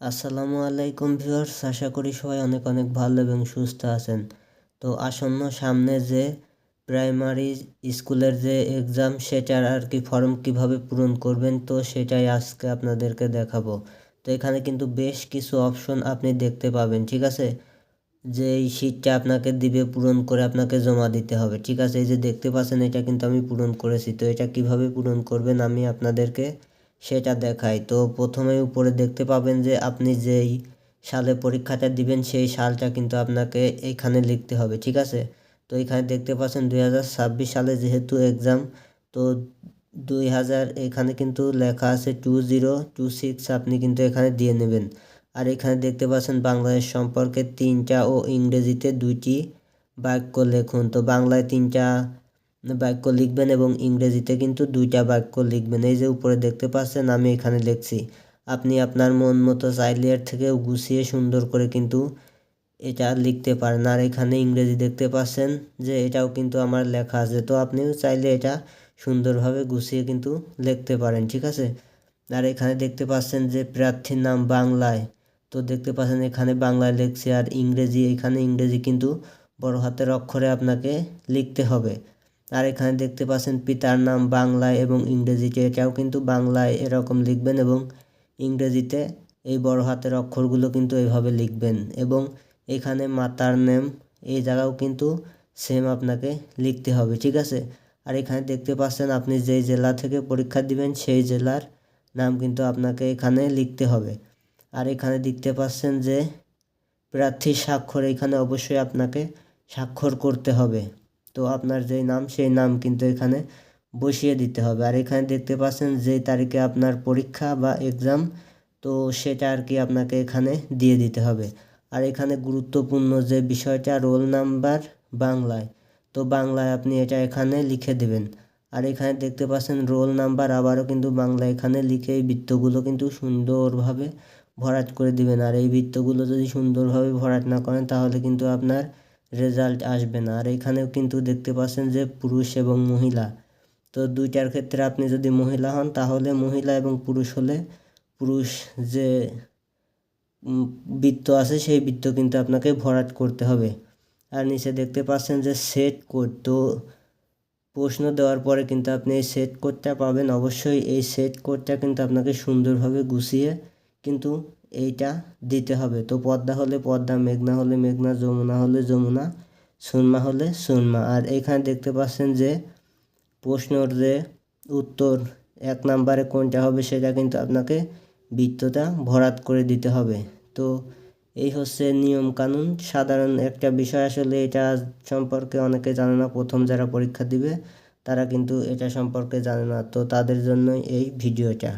আসসালামু আলাইকুম ভিউয়ার্স, আশা করি সবাই অনেক অনেক ভালো এবং সুস্থ আছেন। তো আসন্ন সামনে যে প্রাইমারি স্কুলের যে এক্সাম, সেটার আর কি ফর্ম কীভাবে পূরণ করবেন, তো সেটাই আজকে আপনাদেরকে দেখাবো। তো এখানে কিন্তু বেশ কিছু অপশন আপনি দেখতে পাবেন, ঠিক আছে? যে এই শীটটা আপনাকে দিবে পূরণ করে আপনাকে জমা দিতে হবে, ঠিক আছে? এই যে দেখতে পাচ্ছেন, এটা কিন্তু আমি পূরণ করেছি, তো এটা কীভাবে পূরণ করবেন আমি আপনাদেরকে সেটা দেখায়। তো প্রথমে উপরে দেখতে পাবেন যে আপনি যেই সালে পরীক্ষাটা দিবেন, সেই সালটা কিন্তু আপনাকে এইখানে লিখতে হবে, ঠিক আছে? তো এখানে দেখতে পাচ্ছেন দুই হাজার ছাব্বিশ সালে যেহেতু এক্সাম তো দুই হাজার এখানে কিন্তু লেখা আছে টু জিরো টু সিক্স, আপনি কিন্তু এখানে দিয়ে নেবেন। আর এখানে দেখতে পাচ্ছেন বাংলাদেশ সম্পর্কে তিনটা ও ইংরেজিতে দুইটি বাক্য লেখুন। তো বাংলায় তিনটা বাক্য লিখবেন এবং ইংরেজিতে কিন্তু দুইটা বাক্য লিখবেন। এই যে উপরে দেখতে পাচ্ছেন, আমি এখানে লিখছি, আপনি আপনার মন মতো চাইলে এর থেকেও গুছিয়ে সুন্দর করে কিন্তু এটা লিখতে পারেন। আর এখানে ইংরেজি দেখতে পাচ্ছেন যে এটাও কিন্তু আমার লেখা আছে, তো আপনিও চাইলে এটা সুন্দরভাবে গুছিয়ে কিন্তু লিখতে পারেন, ঠিক আছে? আর এখানে দেখতে পাচ্ছেন যে প্রার্থীর নাম বাংলায়, তো দেখতে পাচ্ছেন এখানে বাংলায় লিখছে, আর ইংরেজি, এখানে ইংরেজি কিন্তু বড় হাতের অক্ষরে আপনাকে লিখতে হবে। আর এখানে দেখতে পাচ্ছেন পিতার নাম বাংলায় এবং ইংরেজিতে এটাও কিন্তু বাংলায় এরকম লিখবেন এবং ইংরেজিতে এই বড় হাতের অক্ষরগুলো কিন্তু এইভাবে লিখবেন এবং এখানে মাতার নেম, এই জায়গাও কিন্তু সেম আপনাকে লিখতে হবে, ঠিক আছে? আর এখানে দেখতে পাচ্ছেন আপনি যেই জেলা থেকে পরীক্ষা দিবেন সেই জেলার নাম কিন্তু আপনাকে এখানে লিখতে হবে। আর এখানে দেখতে পাচ্ছেন যে প্রার্থী স্বাক্ষর, এখানে অবশ্যই আপনাকে স্বাক্ষর করতে হবে। তো আপনার যেই নাম, সেই নাম কিন্তু এখানে বসিয়ে দিতে হবে। আর এখানে দেখতে পাচ্ছেন যেই তারিখে আপনার পরীক্ষা বা এক্সাম তো সেটা আর কি আপনাকে এখানে দিয়ে দিতে হবে। আর এখানে গুরুত্বপূর্ণ যে বিষয়টা, রোল নাম্বার বাংলায়। তো বাংলায় আপনি এটা এখানে লিখে দেবেন। আর এখানে দেখতে পাচ্ছেন রোল নাম্বার আবারও কিন্তু বাংলা এখানে লিখে এই বৃত্তগুলো কিন্তু সুন্দরভাবে ভরাট করে দিবেন। আর এই বৃত্তগুলো যদি সুন্দরভাবে ভরাট না করেন, তাহলে কিন্তু আপনার রেজাল্ট আসবে না। আর এখানেও কিন্তু দেখতে পাচ্ছেন যে পুরুষ এবং মহিলা। তো দুইটার ক্ষেত্রে আপনি যদি মহিলা হন, তাহলে মহিলা এবং পুরুষ হলে পুরুষ যে বৃত্ত আছে, সেই বৃত্ত কিন্তু আপনাকে ভরাট করতে হবে। আর নিচে দেখতে পাচ্ছেন যে সেট কোড তো প্রশ্ন দেওয়ার পরে কিন্তু আপনি এই সেট কোডটা পাবেন। অবশ্যই এই সেট কোডটা কিন্তু আপনাকে সুন্দরভাবে গুছিয়ে কিন্তু এইটা দিতে হবে। তো পদ্মা হলে পদ্মা, মেঘনা হলে মেঘনা, যমুনা হলে যমুনা সুনমা হলে সুনমা আর এখানে দেখতে পাচ্ছেন যে প্রশ্নর যে উত্তর এক নাম্বারে কোনটা হবে সেটা কিন্তু আপনাকে বৃত্তটা ভরাট করে দিতে হবে। তো এই হচ্ছে নিয়ম কানুন সাধারণ একটা বিষয় আসলে এটা সম্পর্কে অনেকে জানে না। প্রথম যারা পরীক্ষা দিবে, তারা কিন্তু এটা সম্পর্কে জানে না। তো তাদের জন্যই এই ভিডিওটা।